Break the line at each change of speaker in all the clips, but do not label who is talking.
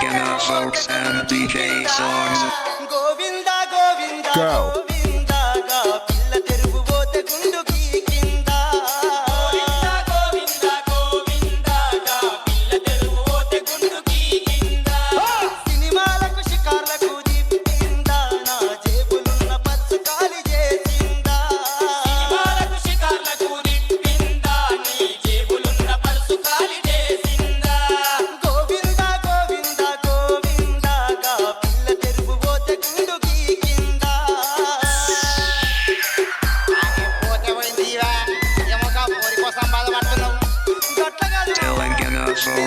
Gana and DJ Songs.
Go.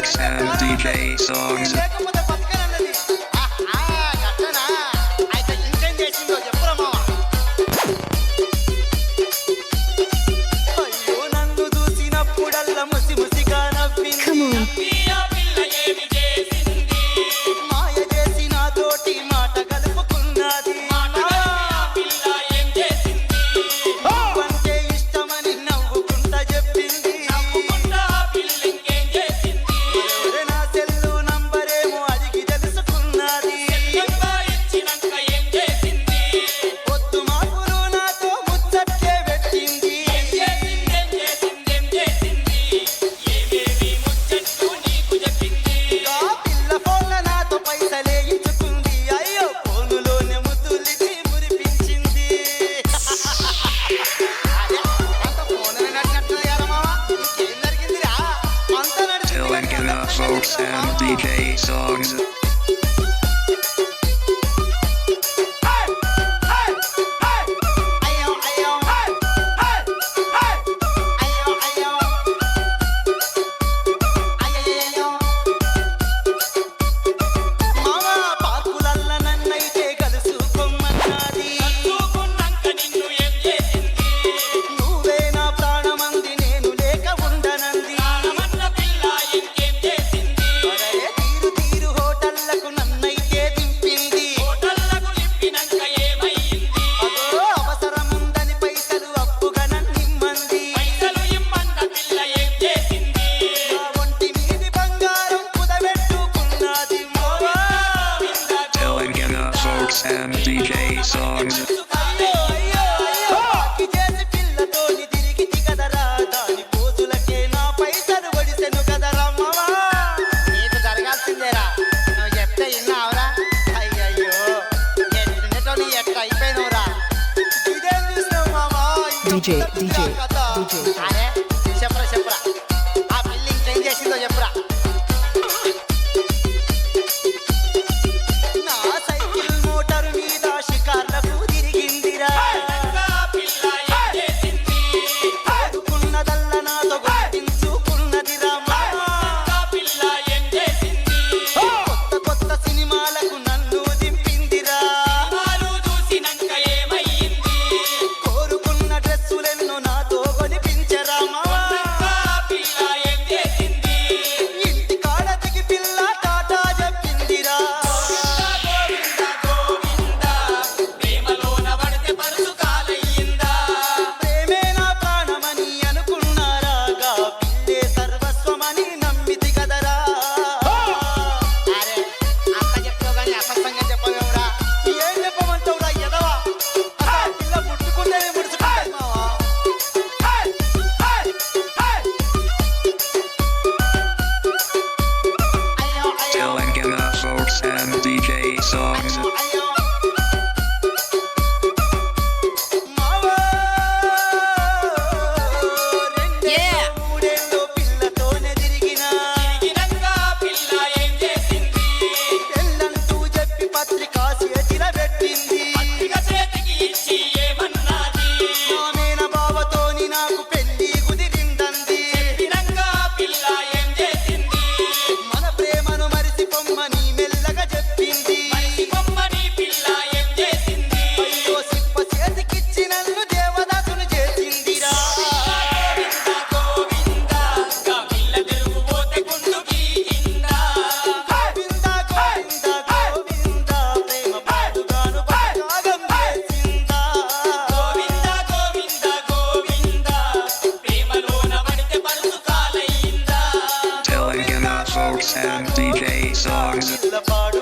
mix and DJ songs. and DJ songs. Mix and DJ songs.
DJ, DJ.
and DJ songs. and DJ songs.